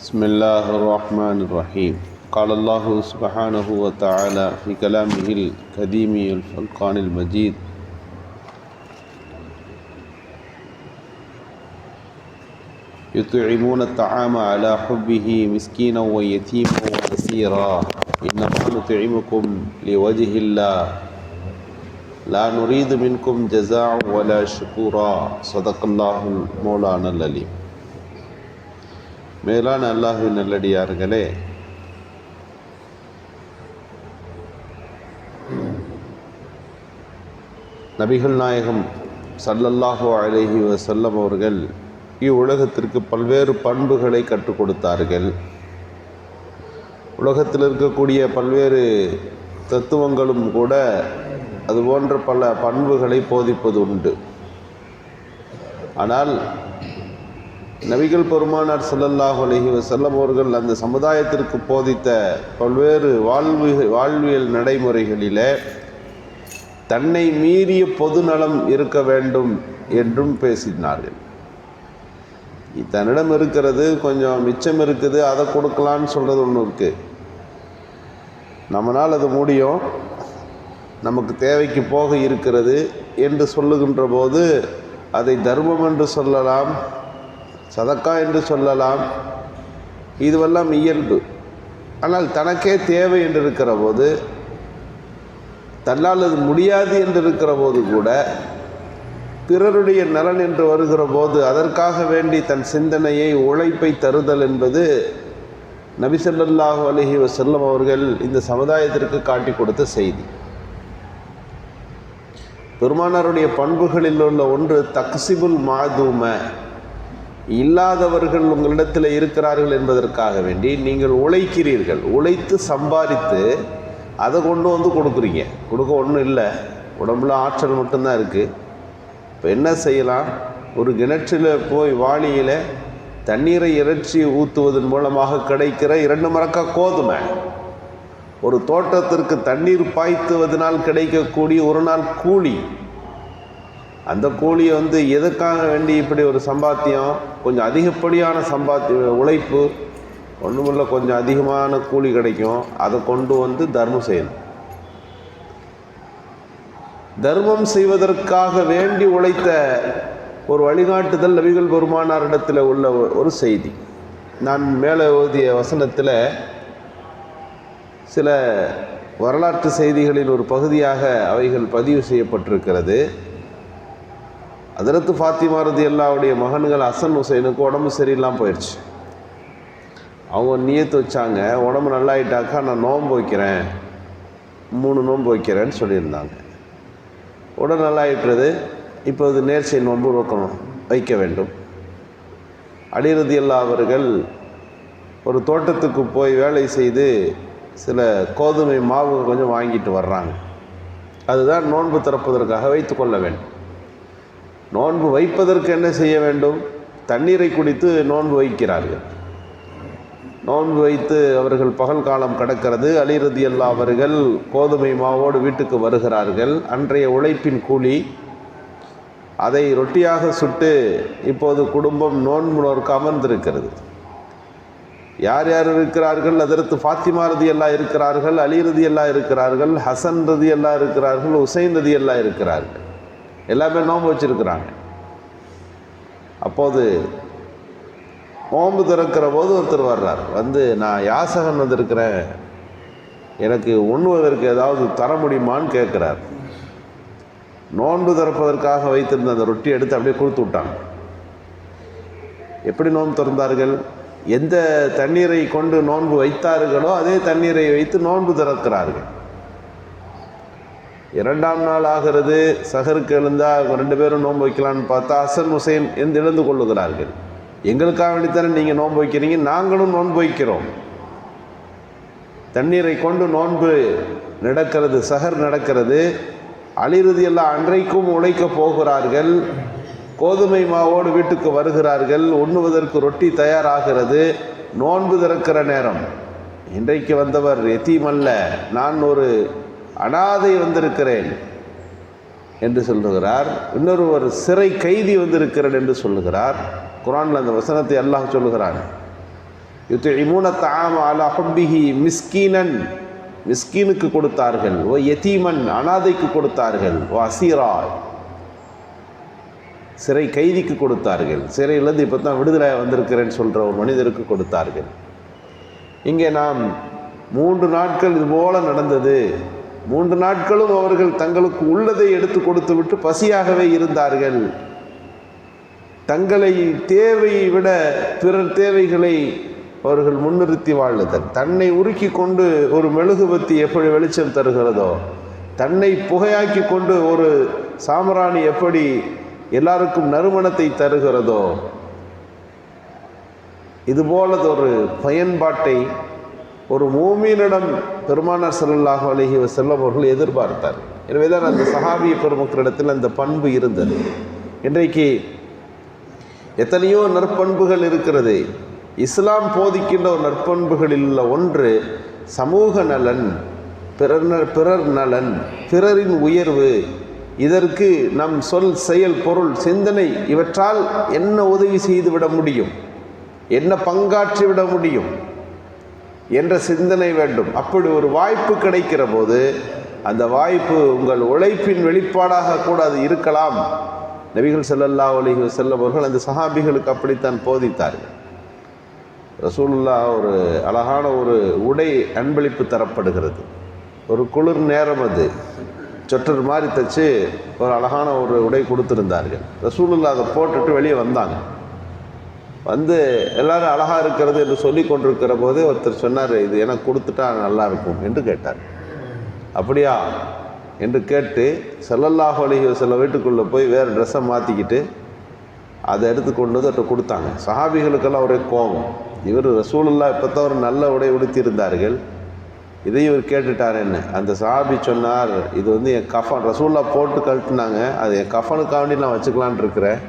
بسم الله الرحمن الرحيم. قال الله سبحانه وتعالى في كلامه الكريم الفرقان المجيد يطعمون الطعام على حبه مسكينا ويتيما وأسيرا. إنما نطعمكم لوجه الله. لا نريد منكم جزاء ولا شكورا. صدق الله المولانا العليم. மேலான அல்லாஹு நல்லடியார்களே. நபிகள் நாயகம் சல்லல்லாஹு அலைஹி வஸல்லம் அவர்கள் இவ்வுலகத்திற்கு பல்வேறு பண்புகளை கற்றுக் கொடுத்தார்கள். உலகத்தில் இருக்கக்கூடிய பல்வேறு தத்துவங்களும் கூட அது போன்ற பல பண்புகளை போதிப்பது உண்டு. ஆனால் நபிகள் பெருமானார் ஸல்லல்லாஹு அலஹி வசல்லம் அவர்கள் அந்த சமுதாயத்திற்கு போதித்த பல்வேறு வாழ்வு வாழ்வியல் நடைமுறைகளிலே தன்னை மீறிய பொதுநலம் இருக்க வேண்டும் என்றும் பேசினார்கள். தன்னிடம் இருக்கிறது கொஞ்சம் மிச்சம் இருக்குது அதை கொடுக்கலான்னு சொல்கிறது ஒன்று இருக்குது நம்மளால் அது முடியும். நமக்கு தேவைக்கு போக இருக்கிறது என்று சொல்லுகின்ற போது அதை தர்மம் என்று சொல்லலாம் சதக்கா என்று சொல்லலாம். இதுவெல்லாம் இயல்பு. ஆனால் தனக்கே தேவை என்று இருக்கிற போது தன்னால் அது முடியாது என்று இருக்கிற போது கூட பிறருடைய நலன் என்று வருகிற போது அதற்காக வேண்டி தன் சிந்தனையை உழைப்பை தருதல் என்பது நபிசல்லாஹு அலஹி வசல்லம் அவர்கள் இந்த சமுதாயத்திற்கு காட்டி கொடுத்த செய்தி. பெருமானாருடைய பண்புகளில் உள்ள ஒன்று தக்சிபுல் மாதூம. இல்லாதவர்கள் உங்களிடத்தில் இருக்கிறார்கள் என்பதற்காக வேண்டி நீங்கள் உழைக்கிறீர்கள். உழைத்து சம்பாதித்து அதை கொண்டு வந்து கொடுக்குறீங்க. கொடுக்க ஒன்றும் இல்லை. உடம்புல ஆற்றல் மட்டும்தான் இருக்குது இப்போ என்ன செய்யலாம்? ஒரு கிணற்றில் போய் வாளியில் தண்ணீரை இறைச்சி ஊற்றுவதன் மூலமாக கிடைக்கிற இரண்டு மரக்கா கோதுமை. ஒரு தோட்டத்திற்கு தண்ணீர் பாய்த்துவதனால் கிடைக்கக்கூடிய ஒரு நாள் கூலி. அந்த கூலியை வந்து எதுக்காக வேண்டி இப்படி ஒரு சம்பாத்தியம் கொஞ்சம் அதிகப்படியான சம்பாத்திய உழைப்பு ஒன்றுமில்ல கொஞ்சம் அதிகமான கூலி கிடைக்கும். அதை கொண்டு வந்து தர்மம் செய்யணும். தர்மம் செய்வதற்காக வேண்டி உழைத்த ஒரு வழிகாட்டுதல் நபிகள் பெருமானாரிடத்தில் உள்ள ஒரு செய்தி. நான் மேலே ஓதிய வசனத்தில் சில வரலாற்று செய்திகளின் ஒரு பகுதியாக அவைகள் பதிவு செய்யப்பட்டிருக்கிறது. அதிரத்து ஃபாத்திமா ரதி அல்லாவுடைய மகன்கள் அசன் ஹுசைனுக்கு உடம்பு சரியில்லாமல் போயிடுச்சு அவங்க நியத்து வச்சாங்க உடம்பு நல்லாயிட்டாக்கா நான் நோன்பு வைக்கிறேன் மூணு நோன்பு வைக்கிறேன்னு சொல்லியிருந்தாங்க. உடல் நல்லாயிட்டுறது இப்போது நேர்ச்சை நோன்பு வைக்கணும் வைக்க வேண்டும். அடிரதி அல்லா அவர்கள் ஒரு தோட்டத்துக்கு போய் வேலை செய்து சில கோதுமை மாவு கொஞ்சம் வாங்கிட்டு வர்றாங்க. அதுதான் நோன்பு திறப்பதற்காக வைத்து கொள்ள வேண்டும். நோன்பு வைப்பதற்கு என்ன செய்ய வேண்டும்? தண்ணீரை குடித்து நோன்பு வைக்கிறார்கள். நோன்பு வைத்து அவர்கள் பகல் காலம் கடக்கிறது. அலிரதி அல்லா அவர்கள் கோதுமை மாவோடு வீட்டுக்கு வருகிறார்கள். அன்றைய உழைப்பின் கூலி. அதை ரொட்டியாக சுட்டு இப்போது குடும்பம் நோன்பு நோர்க்கு அமர்ந்திருக்கிறது. யார் யார் இருக்கிறார்கள்? அதற்கு ஃபாத்திமா ரதி எல்லாம் இருக்கிறார்கள் அலி ரதி எல்லாம் இருக்கிறார்கள் ஹசன் ரதி எல்லாம் இருக்கிறார்கள் உசைன் ரதி எல்லாம் இருக்கிறார்கள். எல்லாமே நோன்பு வச்சுருக்கிறாங்க. அப்போது நோன்பு திறக்கிற போது ஒருத்தர் வர்றார். வந்து நான் யாசகன் வந்திருக்கிறேன். எனக்கு உண்ணுவதற்கு ஏதாவது தர முடியுமான்னு கேட்குறார். நோன்பு திறப்பதற்காக வைத்திருந்த அந்த ரொட்டி எடுத்து அப்படியே கொடுத்து விட்டாங்க. எப்படி நோன்பு திறந்தார்கள்? எந்த தண்ணீரை கொண்டு நோன்பு வைத்தார்களோ அதே தண்ணீரை வைத்து நோன்பு திறக்கிறார்கள். இரண்டாம் நாள் ஆகிறது. சகருக்கு எழுந்தால் ரெண்டு பேரும் நோன்பு வைக்கலான்னு பார்த்தா அசன் ஹுசைன் என்று எழுந்து கொள்ளுகிறார்கள். எங்களுக்காக வேண்டித்தானே நீங்கள் நோன்பு வைக்கிறீங்க? நாங்களும் நோன்பு வைக்கிறோம். தண்ணீரை கொண்டு நோன்பு நடக்கிறது சகர் நடக்கிறது. அழிறுதி எல்லாம் அன்றைக்கும் உழைக்க போகிறார்கள். கோதுமை மாவோடு வீட்டுக்கு வருகிறார்கள். உண்ணுவதற்கு ரொட்டி தயாராகிறது. நோன்பு திறக்கிற நேரம். இன்றைக்கு வந்தவர் எத்தீமல்ல நான் ஒரு அனாதை வந்திருக்கிறேன் என்று சொல்லுகிறார். இன்னொரு ஒரு சிறை கைதி வந்திருக்கிறேன் என்று சொல்லுகிறார். குரானில் அந்த வசனத்தை அல்லாஹ் சொல்லுகிறான். யுத்திமுன தாம அலா ஹுப்பிஹி மிஸ்கீனன். மிஸ்கீனுக்கு கொடுத்தார்கள். ஓ எதீமன் அனாதைக்கு கொடுத்தார்கள். ஓ அசீரா. சிறை கைதிக்கு கொடுத்தார்கள். சிறையிலேருந்து இப்போ தான் விடுதலை வந்திருக்கிறேன்னு சொல்கிற ஒரு மனிதருக்கு கொடுத்தார்கள். இங்கே நாம் மூன்று நாட்கள் இது போல நடந்தது. மூன்று நாட்களும் அவர்கள் தங்களுக்கு உள்ளதை எடுத்து கொடுத்து விட்டு பசியாகவே இருந்தார்கள். தங்களை தேவையை விட பிறர் தேவைகளை அவர்கள் முன்னிறுத்தி வாழுதல் தன்னை உருக்கி கொண்டு ஒரு மெழுகுபத்தி எப்படி வெளிச்சம் தருகிறதோ தன்னை புகையாக்கி கொண்டு ஒரு சாமராணி எப்படி எல்லாருக்கும் நறுமணத்தை தருகிறதோ இதுபோலது ஒரு பயன்பாட்டை ஒரு மூமீனிடம் பெருமானார் ஸல்லல்லாஹு அலைஹி வஸல்லம் அவர்கள் எதிர்பார்த்தார். எனவே தான் அந்த சஹாபிய பெருமக்களிடத்தில் அந்த பண்பு இருந்தது. இன்றைக்கு எத்தனையோ நற்பண்புகள் இருக்கிறது. இஸ்லாம் போதிக்கின்ற ஒரு நற்பண்புகளில் உள்ள ஒன்று சமூக நலன் பிறர் பிறர் நலன் பிறரின் உயர்வு இதற்கு நம் சொல் செயல் பொருள் சிந்தனை இவற்றால் என்ன உதவி செய்துவிட முடியும்? என்ன பங்காற்றி விட முடியும்? என்ற சிந்தனை வேண்டும். அப்படி ஒரு வாய்ப்பு கிடைக்கிற போது அந்த வாய்ப்பு உங்கள் உழைப்பின் வெளிப்பாடாக கூட அது இருக்கலாம். நபிகள் செல்லல்லா அலைஹி வஸல்லம் அவர்கள் அந்த சஹாபிகளுக்கு அப்படித்தான் போதித்தார்கள். ரசூலுல்லா ஒரு அழகான ஒரு உடை அன்பளிப்பு தரப்படுகிறது. ஒரு குளிர் நேரம் அது. சொட்டர் மாதிரி தைச்சு ஒரு அழகான ஒரு உடை கொடுத்துருந்தார்கள். ரசூலுல்லா அதை போட்டுட்டு வெளியே வந்தாங்க. வந்து எல்லாரும் அழகாக இருக்கிறது என்று சொல்லி கொண்டிருக்கிற போதே ஒருத்தர் சொன்னார் இது எனக்கு கொடுத்துட்டா நல்லா இருக்கும் என்று கேட்டார். அப்படியா? என்று கேட்டு செல்லல்லாஹ் அலைஹி சில வீட்டுக்குள்ளே போய் வேறு ட்ரெஸ்ஸை மாற்றிக்கிட்டு அதை எடுத்து கொண்டு வந்து அவர்கிட்ட கொடுத்தாங்க. சஹாபிகளுக்கெல்லாம் ஒரே கோபம். இவர் ரசூலுல்லா இப்போ தான் ஒரு நல்ல உடை உடுத்தியிருந்தார்கள். இதை இவர் கேட்டுட்டார் என்ன? அந்த சஹாபி சொன்னார் இது வந்து என் கஃபன். ரசூல்லா போட்டு கழட்டினாங்க. அது என் கஃபனுக்காண்டி நான் வச்சுக்கலான் இருக்கிறேன்.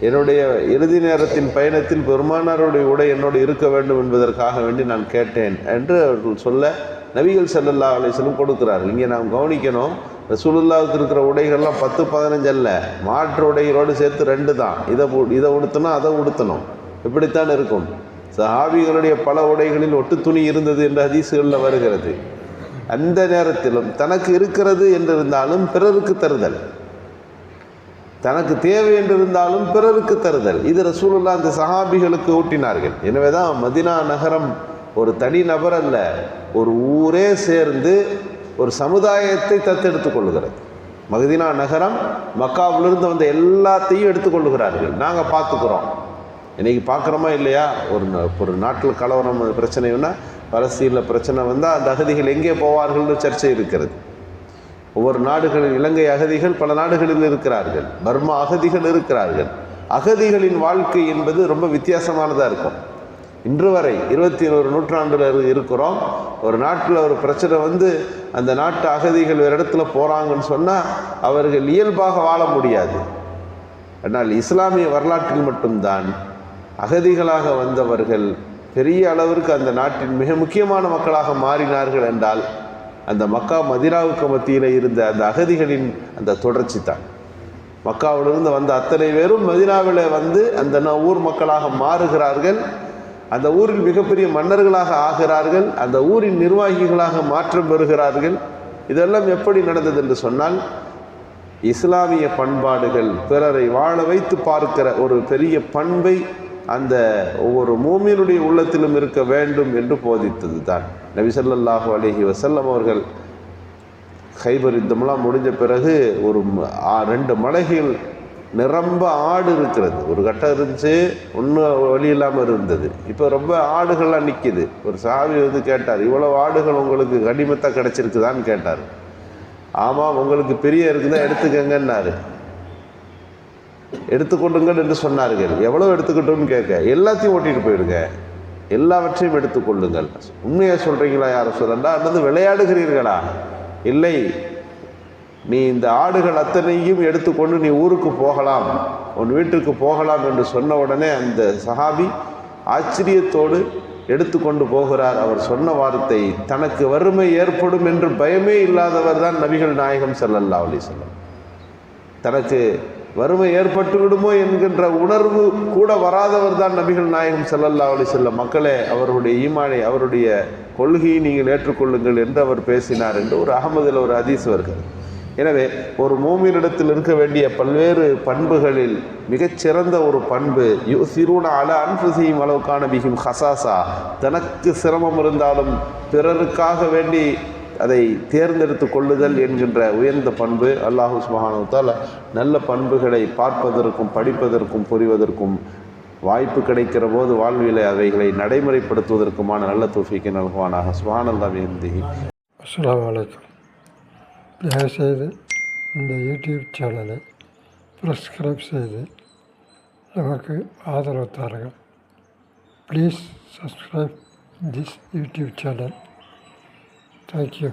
என்னுடைய இறுதி நேரத்தின் பயணத்தில் பெருமானாருடைய உடை என்னோடு இருக்க வேண்டும் என்பதற்காக வேண்டி நான் கேட்டேன் என்று அவர்கள் சொல்ல நபிகள் செல்லல்லா அலைஹி வஸல்லம் கொடுக்கிறார்கள். இங்கே நாம் கவனிக்கணும் ரசூலுல்லாவுக்கு இருக்கிற உடைகள்லாம் பத்து பதினஞ்சு அல்ல. மாற்று உடைகளோடு சேர்த்து ரெண்டு தான். இதை இதை உடுத்தணும் அதை உடுத்தணும். இப்படித்தான் இருக்கும். சஹாபிகளுடைய பல உடைகளில் ஒட்டு துணி இருந்தது என்ற ஹதீசுகளில் வருகிறது. அந்த நேரத்திலும் தனக்கு இருக்கிறது என்றிருந்தாலும் பிறருக்கு தருதல். தனக்கு தேவை என்று இருந்தாலும் பிறருக்கு தருதல். இது ரசூலுல்லா அந்த சஹாபிகளுக்கு ஊட்டினார்கள். எனவே தான் மதினா நகரம் ஒரு தனி நபர் அல்ல ஒரு ஊரே சேர்ந்து ஒரு சமுதாயத்தை தத்தெடுத்து கொள்ளுகிறது. மதினா நகரம் மக்காவிலிருந்து வந்த எல்லாத்தையும் எடுத்துக்கொள்ளுகிறார்கள் நாங்கள் பார்த்துக்குறோம். இன்றைக்கி பார்க்குறோமா இல்லையா? ஒரு ஒரு நாட்டில் கலவரம் பிரச்சனைன்னா பலஸ்தீனில் பிரச்சனை வந்தால் அந்த அகதிகள் எங்கே போவார்கள்னு சர்ச்சை இருக்கிறது. ஒவ்வொரு நாடுகளில் இலங்கை அகதிகள் பல நாடுகளில் இருக்கிறார்கள். பர்மா அகதிகள் இருக்கிறார்கள். அகதிகளின் வாழ்க்கை என்பது ரொம்ப வித்தியாசமானதாக இருக்கும். இன்று வரை இருபத்தி ஒரு நூற்றாண்டில் இருக்கிறோம். ஒரு நாட்டில் ஒரு பிரச்சனை வந்து அந்த நாட்டு அகதிகள் ஒரு இடத்துல போகிறாங்கன்னு சொன்னால் அவர்கள் இயல்பாக வாழ முடியாது. ஆனால் இஸ்லாமிய வரலாற்றில் மட்டும்தான் அகதிகளாக வந்தவர்கள் பெரிய அளவிற்கு அந்த நாட்டின் மிக முக்கியமான மக்களாக மாறினார்கள் என்றால் அந்த மக்கா மதினாவுக்கு மத்தியில் இருந்த அந்த அகதிகளின் அந்த தொடர்ச்சி தான். மக்காவிலிருந்து வந்த அத்தனை பேரும் மதினாவில் வந்து அந்த ஊர் மக்களாக மாறுகிறார்கள். அந்த ஊரில் மிகப்பெரிய மன்னர்களாக ஆகிறார்கள். அந்த ஊரின் நிர்வாகிகளாக மாற்றம் பெறுகிறார்கள். இதெல்லாம் எப்படி நடந்தது என்று சொன்னால் இஸ்லாமிய பண்பாடுகள் பிறரை வாழ வைத்து பார்க்கிற ஒரு பெரிய பண்பை அந்த ஒவ்வொரு மூமியினுடைய உள்ளத்திலும் இருக்க வேண்டும் என்று போதித்தது தான் நபி ஸல்லல்லாஹு வசல்லம் அவர்கள் ஹைபர் யுத்தம்லாம் முடிஞ்ச பிறகு ஒரு ரெண்டு மலைகள் நிரம்ப ஆடு இருக்கிறது. ஒரு கட்டம் இருந்துச்சு ஒன்றும் வழி இல்லாமல் இருந்தது. இப்போ ரொம்ப ஆடுகள்லாம் நிற்கிது ஒரு சாவி வந்து கேட்டார் இவ்வளோ ஆடுகள் உங்களுக்கு கனிமத்தாக கிடச்சிருக்குதான்னு கேட்டார். ஆமாம் உங்களுக்கு பெரிய இருக்குதா எடுத்துக்கங்கன்னாரு. எடுத்துக்கொள்ளுங்கள் என்று சொன்னார்கள். எவ்வளோ எடுத்துக்கிட்டோம்னு கேட்க எல்லாத்தையும் ஓட்டிட்டு போயிடுங்க. எல்லாவற்றையும் எடுத்துக்கொள்ளுங்கள். உண்மையை சொல்கிறீங்களா யாரும் சொல்லண்டா அல்லது விளையாடுகிறீர்களா? இல்லை. நீ இந்த ஆடுகள் அத்தனையும் எடுத்துக்கொண்டு நீ ஊருக்கு போகலாம் உன் வீட்டுக்கு போகலாம் என்று சொன்ன உடனே அந்த சஹாபி ஆச்சரியத்தோடு எடுத்துக்கொண்டு போகிறார். அவர் சொன்ன வார்த்தை தனக்கு வறுமை ஏற்படும் என்று பயமே இல்லாதவர் தான் நபிகள் நாயகம் செல்லல்லா அலி செல்லம் தனக்கு வறுமை ஏற்பட்டு விடுமோ என்கின்ற உணர்வு கூட வராதவர் தான் நபிகள் நாயகம் செல்லல்லா அலி செல்ல மக்களே அவருடைய ஈமானை அவருடைய கொள்கையை நீங்கள் ஏற்றுக்கொள்ளுங்கள் என்று அவர் பேசினார் என்று ஒரு அகமதில் ஒரு அதீஸ் வருகிறது. எனவே ஒரு மூமினிடத்தில் இருக்க வேண்டிய பல்வேறு பண்புகளில் மிகச்சிறந்த ஒரு பண்பு யு சிறுவன அல அன்புசியும் அளவுக்கான மிகும் ஹசாசா தனக்கு சிரமம் இருந்தாலும் பிறருக்காக வேண்டி அதை தேர்ந்தெடுத்து கொள்ளுதல் என்கின்ற உயர்ந்த பண்பு அல்லாஹு சுபஹானுத்தால் நல்ல பண்புகளை பார்ப்பதற்கும் படிப்பதற்கும் புரிவதற்கும் வாய்ப்பு கிடைக்கிற போது வாழ்வியலை அவைகளை நடைமுறைப்படுத்துவதற்குமான நல்ல தூஃபிக்கு நல்குவானாக. சுபானந்தம் வேந்தி அஸ்லாம் வலைக்கம் தயவுசெய்து இந்த யூடியூப் சேனலை ப்ரஸ்கிரைப் செய்து நமக்கு ஆதரவு தாருங்கள். Please subscribe this YouTube channel. Thank you.